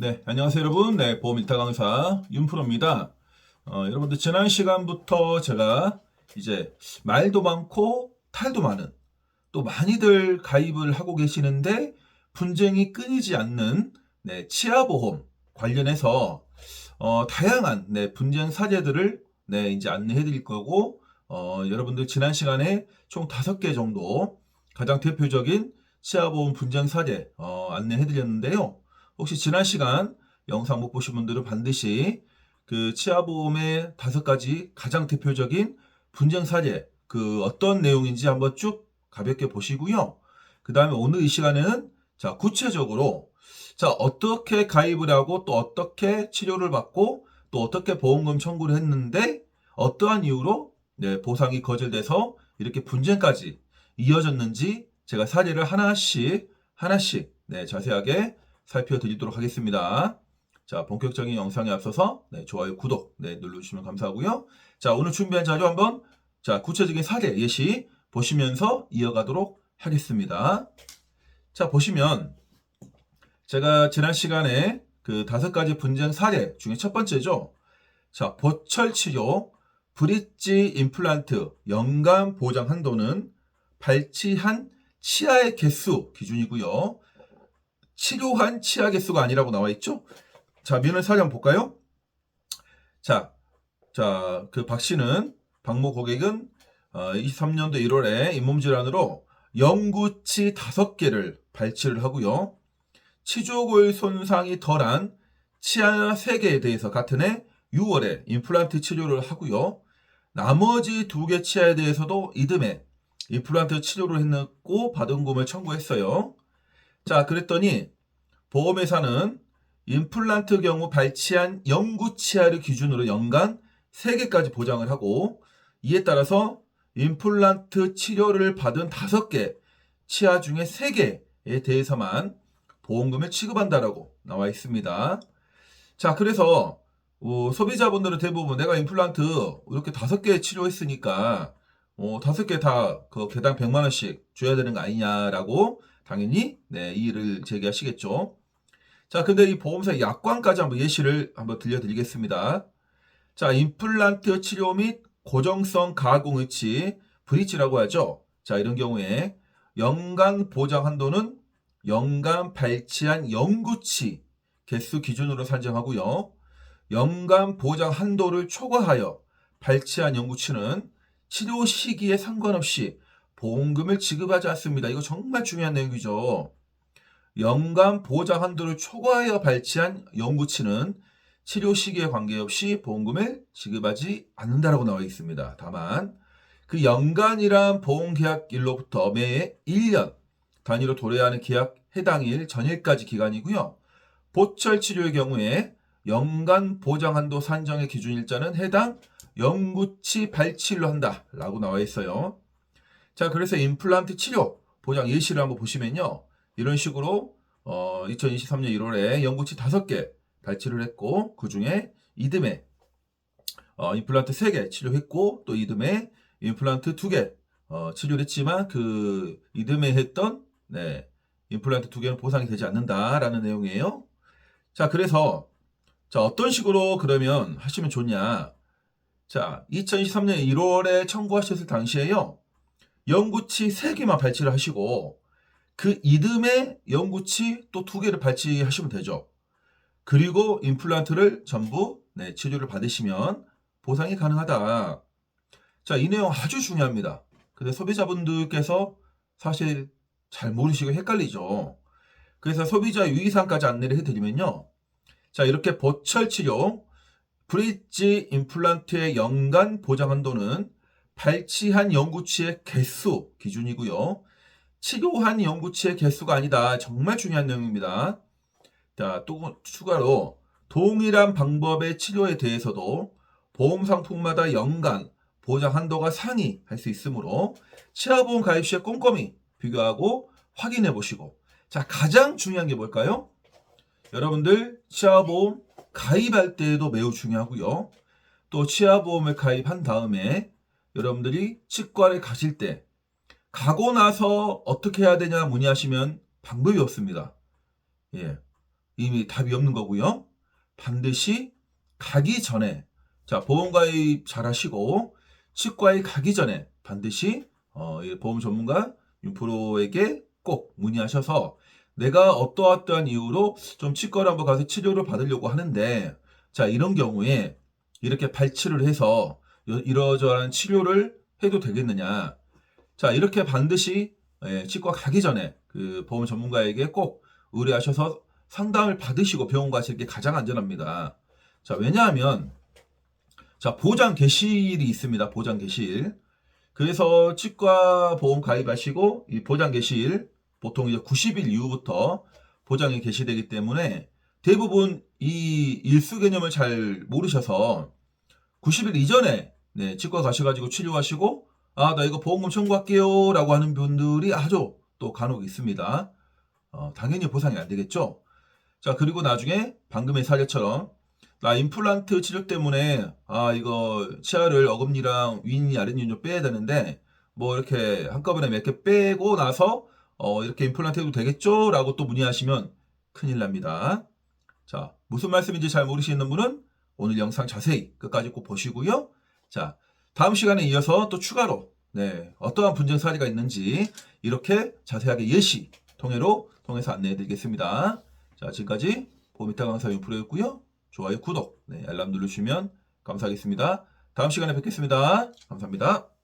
네, 안녕하세요 여러분. 네, 보험 일타 강사 윤프로입니다. 어, 여러분들 지난 시간부터 제가 이제 말도 많고 탈도 많은 또 많이들 가입을 하고 계시는데 분쟁이 끊이지 않는 네, 치아보험 관련해서 어, 다양한 네, 분쟁 사례들을 네, 이제 안내해 드릴 거고 어, 여러분들 지난 시간에 총 다섯 개 정도 가장 대표적인 치아보험 분쟁 사례 어, 안내해 드렸는데요. 혹시 지난 시간 영상 못 보신 분들은 반드시 그 치아보험의 다섯 가지 가장 대표적인 분쟁 사례 그 어떤 내용인지 한번 쭉 가볍게 보시고요. 그 다음에 오늘 이 시간에는 자 구체적으로 자 어떻게 가입을 하고 또 어떻게 치료를 받고 또 어떻게 보험금 청구를 했는데 어떠한 이유로 네, 보상이 거절돼서 이렇게 분쟁까지 이어졌는지 제가 사례를 하나씩 하나씩 네, 자세하게 살펴드리도록 하겠습니다. 자, 본격적인 영상에 앞서서 네, 좋아요, 구독 네, 눌러주시면 감사하고요. 자, 오늘 준비한 자료 한번 자 구체적인 사례 예시 보시면서 이어가도록 하겠습니다. 자, 보시면 제가 지난 시간에 그 다섯 가지 분쟁 사례 중에 첫 번째죠. 자, 보철 치료, 브릿지 임플란트 연간 보장 한도는 발치한 치아의 개수 기준이고요. 치료한 치아 개수가 아니라고 나와 있죠? 자, 면을 사례 한번 볼까요? 자, 자, 그 박 씨는, 박모 고객은 어, 23년도 1월에 잇몸 질환으로 영구치 5개를 발치를 하고요. 치조골 손상이 덜한 치아 3개에 대해서 같은 해 6월에 임플란트 치료를 하고요. 나머지 2개 치아에 대해서도 이듬해 임플란트 치료를 했고 받은 금을 청구했어요. 자, 그랬더니 보험회사는 임플란트 경우 발치한 영구 치아를 기준으로 연간 3개까지 보장을 하고 이에 따라서 임플란트 치료를 받은 5개 치아 중에 3개에 대해서만 보험금을 취급한다라고 나와 있습니다. 자, 그래서 어, 소비자분들은 대부분 내가 임플란트 이렇게 5개 치료했으니까 어, 5개 다 그 개당 100만 원씩 줘야 되는 거 아니냐라고 당연히 네, 이의를 제기하시겠죠. 자, 근데 이 보험사 약관까지 한번 예시를 한번 들려드리겠습니다. 자, 임플란트 치료 및 고정성 가공 의치 브릿지라고 하죠. 자, 이런 경우에 연간 보장 한도는 연간 발치한 영구치 개수 기준으로 산정하고요. 연간 보장 한도를 초과하여 발치한 영구치는 치료 시기에 상관없이 보험금을 지급하지 않습니다. 이거 정말 중요한 내용이죠. 연간 보장 한도를 초과하여 발치한 영구치는 치료 시기에 관계없이 보험금을 지급하지 않는다라고 나와 있습니다. 다만 그 연간이란 보험 계약일로부터 매 1년 단위로 도래하는 계약 해당일 전일까지 기간이고요. 보철 치료의 경우에 연간 보장 한도 산정의 기준 일자는 해당 영구치 발치일로 한다라고 나와 있어요. 자, 그래서 임플란트 치료 보장 예시를 한번 보시면요. 이런 식으로 어, 2023년 1월에 영구치 5개 발치를 했고 그 중에 이듬해 어, 임플란트 3개 치료했고 또 이듬해 임플란트 2개 어, 치료를 했지만 그 이듬해 했던 네, 임플란트 2개는 보상이 되지 않는다라는 내용이에요. 자, 그래서 자, 어떤 식으로 그러면 하시면 좋냐? 자, 2023년 1월에 청구하셨을 당시에요. 영구치 3개만 발치를 하시고 그 이듬해 영구치 또 2개를 발치하시면 되죠. 그리고 임플란트를 전부 네, 치료를 받으시면 보상이 가능하다. 자, 이 내용 아주 중요합니다. 근데 소비자분들께서 사실 잘 모르시고 헷갈리죠. 그래서 소비자 유의사항까지 안내를 해드리면요. 자, 이렇게 보철 치료, 브릿지 임플란트의 연간 보장 한도는 발치한 영구치의 개수 기준이고요. 치료한 영구치의 개수가 아니다. 정말 중요한 내용입니다. 자, 또 추가로 동일한 방법의 치료에 대해서도 보험 상품마다 연간 보장 한도가 상이할 수 있으므로 치아보험 가입 시에 꼼꼼히 비교하고 확인해 보시고 자 가장 중요한 게 뭘까요? 여러분들 치아보험 가입할 때에도 매우 중요하고요. 또 치아보험을 가입한 다음에 여러분들이 치과를 가실 때 가고 나서 어떻게 해야 되냐 문의하시면 방법이 없습니다. 예. 이미 답이 없는 거고요. 반드시 가기 전에 자 보험 가입 잘 하시고 치과에 가기 전에 반드시 어, 이 보험 전문가 윤프로에게 꼭 문의하셔서 내가 어떠어떠한 이유로 좀 치과를 한번 가서 치료를 받으려고 하는데 자 이런 경우에 이렇게 발치를 해서 여- 이러저러한 치료를 해도 되겠느냐 자 이렇게 반드시 예, 치과 가기 전에 그 보험 전문가에게 꼭 의뢰하셔서 상담을 받으시고 병원 가시는 게 가장 안전합니다. 자 왜냐하면 자 보장 개실이 있습니다. 보장 개실. 그래서 치과 보험 가입하시고 이 보장 개실 보통 이제 90일 이후부터 보장이 개시되기 때문에 대부분 이 일수 개념을 잘 모르셔서 90일 이전에 네, 치과 가셔가지고 치료하시고 아 나 이거 보험금 청구할게요 라고 하는 분들이 아주 또 간혹 있습니다. 어, 당연히 보상이 안 되겠죠. 자 그리고 나중에 방금의 사례처럼 나 임플란트 치료 때문에 아 이거 치아를 어금니랑 윗니 아랫니 좀 빼야 되는데 뭐 이렇게 한꺼번에 몇 개 빼고 나서 어 이렇게 임플란트 해도 되겠죠? 라고 또 문의하시면 큰일 납니다. 자 무슨 말씀인지 잘 모르시는 분은 오늘 영상 자세히 끝까지 꼭 보시고요. 자 다음 시간에 이어서 또 추가로 네 어떠한 분쟁 사례가 있는지 이렇게 자세하게 예시 통해로 통해서 안내해 드리겠습니다. 자 지금까지 보미타 강사 윤프로였고요. 좋아요, 구독, 네, 알람 누르시면 감사하겠습니다. 다음 시간에 뵙겠습니다. 감사합니다.